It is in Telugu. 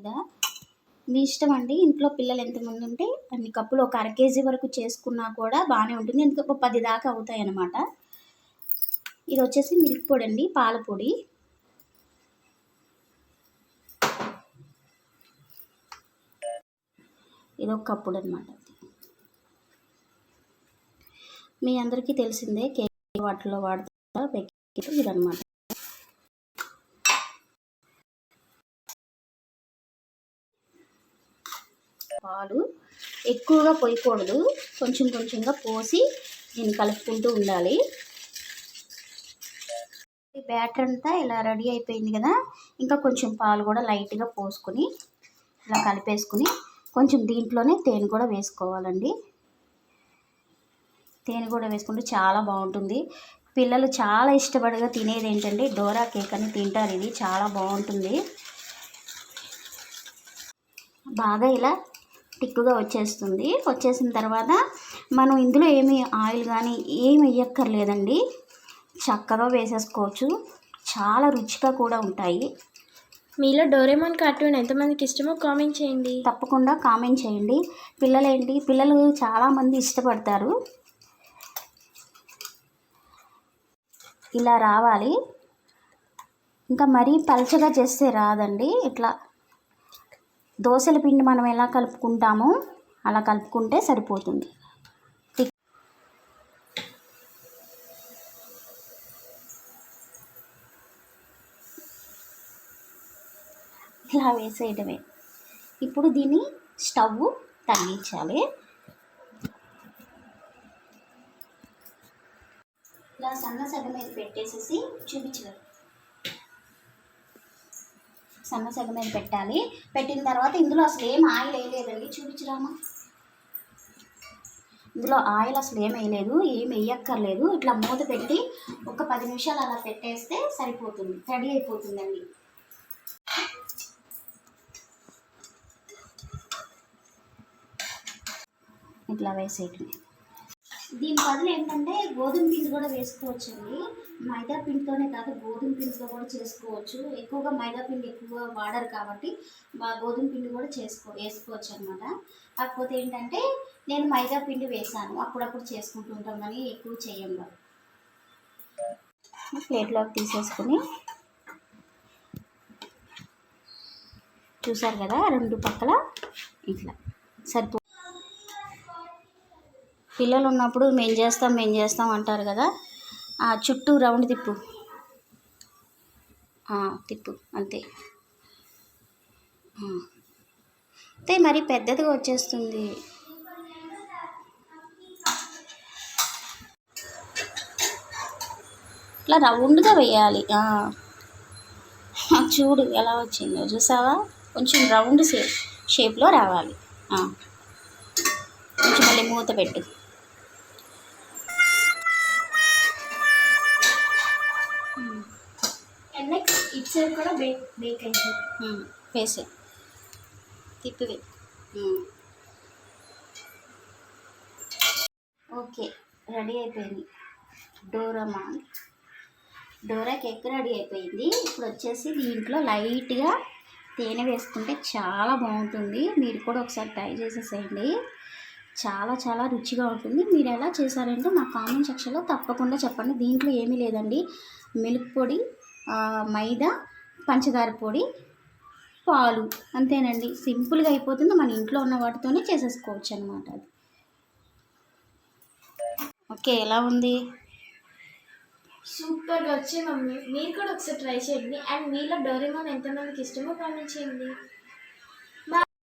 కదా మీ ఇష్టం అండి. ఇంట్లో పిల్లలు ఎంతమంది ఉంటే అన్ని కప్పులు ఒక అర కేజీ వరకు చేసుకున్నా కూడా బాగానే ఉంటుంది. ఎందుకు? ఒక పది దాకా అవుతాయి అన్నమాట. ఇది వచ్చేసి మిల్క్ పొడి అండి. పాల పొడి. ఇది ఒక కప్పుడు అనమాట మీ అందరికీ తెలిసిందే కేక్ వాటిలో వాడుతా ప్యాకెట్ ఇదనమాట పాలు. ఎక్కువగా పోయకూడదు. కొంచెం కొంచెంగా పోసి దీన్ని కలుపుకుంటూ ఉండాలి. ఈ బ్యాటర్ అంతా ఇలా రెడీ అయిపోయింది కదా. ఇంకా కొంచెం పాలు కూడా లైట్గా పోసుకొని ఇలా కలిపేసుకుని కొంచెం దీంట్లోనే తేనె కూడా వేసుకోవాలండి. తేనె కూడా వేసుకుంటే చాలా బాగుంటుంది. పిల్లలు చాలా ఇష్టపడిగా తినేది ఏంటంటే డోరా కేక్ అని తింటారు. ఇది చాలా బాగుంటుంది. బాగా ఇలా టిక్కుగా వచ్చేస్తుంది. వచ్చేసిన తర్వాత మనం ఇందులో ఏమి ఆయిల్ కానీ ఏమి వేయక్కర్లేదండి. చక్కగా వేసేసుకోవచ్చు. చాలా రుచిగా కూడా ఉంటాయి. మీలో డోరేమాన్ కార్టూన్ ఎంతమందికి ఇష్టమో కామెంట్ చేయండి. తప్పకుండా కామెంట్ చేయండి. పిల్లలు ఏంటి పిల్లలు చాలామంది ఇష్టపడతారు. ఇలా రావాలి. ఇంకా మరీ పలచగా చేస్తే రాదండి. ఇట్లా దోశల పిండి మనం ఎలా కలుపుకుంటామో అలా కలుపుకుంటే సరిపోతుంది. ఇలా వేసేయడమే. ఇప్పుడు దీన్ని స్టవ్ తగ్గించాలి. ఇలా సన్న సగం మీద పెట్టేసేసి చూపించాలి సన్న సగం మీద పెట్టాలి. పెట్టిన తర్వాత ఇందులో అసలు ఏం ఆయిల్ వేయలేదండి చూపించరామా ఇందులో ఆయిల్ అసలు ఏం వేయలేదు. ఏం వేయక్కర్లేదు. ఇట్లా మూత పెట్టి ఒక పది నిమిషాలు అలా పెట్టేస్తే సరిపోతుంది. రెడీ అయిపోతుందండి. ఇట్లా వేసేయటమే. దీని బదులు ఏంటంటే గోధుమ పిండి కూడా వేసుకోవచ్చండి. మైదా పిండితోనే కాదు గోధుమ పిండితో కూడా చేసుకోవచ్చు. ఎక్కువగా మైదా పిండి ఎక్కువ వాడరు కాబట్టి మా గోధుమ పిండి కూడా చేసుకో వేసుకోవచ్చు అనమాట కాకపోతే ఏంటంటే నేను మైదా పిండి వేసాను. అప్పుడప్పుడు చేసుకుంటూ ఉంటాం కానీ ఎక్కువ చేయం ప్లేట్లోకి తీసేసుకుని చూసారు కదా రెండు పక్కల ఇట్లా సరిపో పిల్లలు ఉన్నప్పుడు మేము చేస్తాం మేము చేస్తాం అంటారు కదా. ఆ చుట్టూ రౌండ్ తిప్పు. తిప్పు అంతే. అంతే మరి పెద్దదిగా వచ్చేస్తుంది. ఇట్లా రౌండ్గా వేయాలి. చూడు ఎలా వచ్చిందో చూసావా? కొంచెం రౌండ్ షేప్ షేప్లో రావాలి. కొంచెం మళ్ళీ మూత పెట్టు. సైడ్ కూడా బేక్ బేక్ అయింది వేసే. తిప్పివే. ఓకే. రెడీ అయిపోయింది. డోరామాన్ డోరా కేక్ రెడీ అయిపోయింది. ఇప్పుడు వచ్చేసి దీంట్లో లైట్గా తేనె వేసుకుంటే చాలా బాగుంటుంది. మీరు కూడా ఒకసారి ట్రై చేసేసేయండి. చాలా చాలా రుచిగా ఉంటుంది. మీరు ఎలా చేశారంటే నా కామెంట్ సెక్షన్లో తప్పకుండా చెప్పండి. దీంట్లో ఏమీ లేదండి. మిల్క్ పొడి మైదా పంచదార పొడి పాలు. అంతేనండి. సింపుల్గా అయిపోతుంది. మన ఇంట్లో ఉన్న వాటితోనే చేసేసుకోవచ్చు అనమాట అది. ఓకే ఎలా ఉంది? సూపర్గా వచ్చి మమ్మీ. మీరు కూడా ఒకసారి ట్రై చేయండి. అండ్ మీలో డోరేమాన్ ఎంతమందికి ఇష్టమో కామెంట్ చేయండి.